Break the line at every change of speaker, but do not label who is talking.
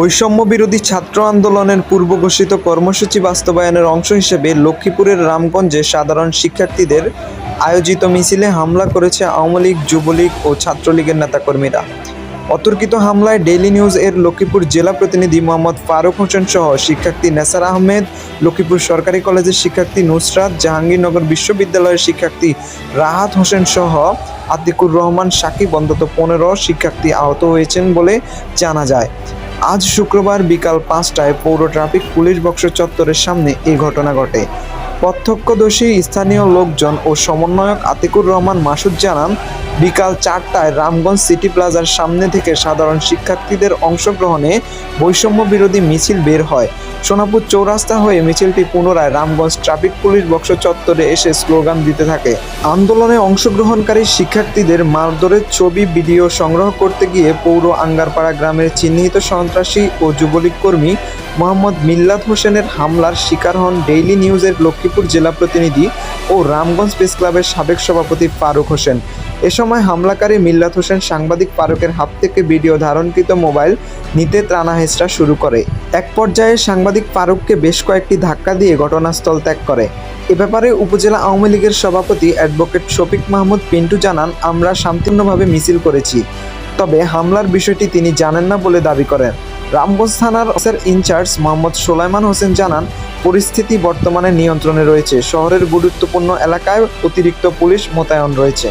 বৈষম্য বিরোধী ছাত্র আন্দোলনের পূর্ব ঘোষিত কর্মসূচি বাস্তবায়নের অংশ হিসেবে লক্ষ্মীপুরের রামগঞ্জে সাধারণ শিক্ষার্থীদের আয়োজিত মিছিলে হামলা করেছে আওয়ামী লীগ, যুবলীগ ও ছাত্রলীগের নেতাকর্মীরা। অতর্কিত হামলায় ডেইলি নিউজ এর লক্ষ্মীপুর জেলা প্রতিনিধি মোহাম্মদ ফারুক হোসেন সহ শিক্ষার্থী নেসার আহমেদ, লক্ষ্মীপুর সরকারি কলেজের শিক্ষার্থী নুসরাত, জাহাঙ্গীরনগর বিশ্ববিদ্যালয়ের শিক্ষার্থী রাহাত হোসেন সহ আতিকুর রহমান, সাকিব অন্তত পনেরো শিক্ষার্থী আহত হয়েছেন বলে জানা যায়। আজ শুক্রবার বিকাল পাঁচটায় পৌর ট্রাফিক পুলিশ বক্স চত্বরের সামনে এই ঘটনা ঘটে। প্রত্যক্ষদর্শী স্থানীয় লোকজন ও সমন্বয়ক আতিকুর রহমান মাসুদ জানান, বিকাল চারটায় রামগঞ্জ সিটি প্লাজার সামনে থেকে সাধারণ শিক্ষার্থীদের অংশগ্রহণে বৈষম্য বিরোধী মিছিল বের হয়। সোনাপুর চৌরাস্তা হয়ে মিছিলটি পুনরায় রামগঞ্জ ট্রাফিক পুলিশ বক্স চত্বরে এসে স্লোগান দিতে থাকে। আন্দোলনে অংশগ্রহণকারী শিক্ষার্থীদের মারধরের ছবি, ভিডিও সংগ্রহ করতে গিয়ে পৌর আঙ্গারপাড়া গ্রামের চিহ্নিত সন্ত্রাসী ও যুবলীগ কর্মী মোহাম্মদ মিল্লাত হোসেনের হামলার শিকার হন ডেইলি নিউজের লক্ষ্মীপুর জেলা প্রতিনিধি ও রামগঞ্জ প্রেস ক্লাবের সাবেক সভাপতি ফারুক হোসেন। এ সময় হামলাকারী মিল্লাত হোসেন সাংবাদিক ফারুকের হাত থেকে ভিডিও ধারণকৃত মোবাইল নিতে ত্রাণা হেঁচড়া শুরু করে। এক পর্যায়ে সাংবাদিক ফারুককে বেশ কয়েকটি ধাক্কা দিয়ে ঘটনাস্থল ত্যাগ করে। এ ব্যাপারে উপজেলা আওয়ামী লীগের সভাপতি অ্যাডভোকেট শফিক মাহমুদ পিন্টু জানান, আমরা শান্তিপূর্ণভাবে মিছিল করেছি। তবে হামলার বিষয়টি তিনি জানেন না বলে দাবি করেন। রামগঞ্জ থানার ইনচার্জ মোহাম্মদ সোলাইমান হোসেন জানান, পরিস্থিতি বর্তমানে নিয়ন্ত্রণে রয়েছে। শহরের গুরুত্বপূর্ণ এলাকায় অতিরিক্ত পুলিশ মোতায়েন রয়েছে।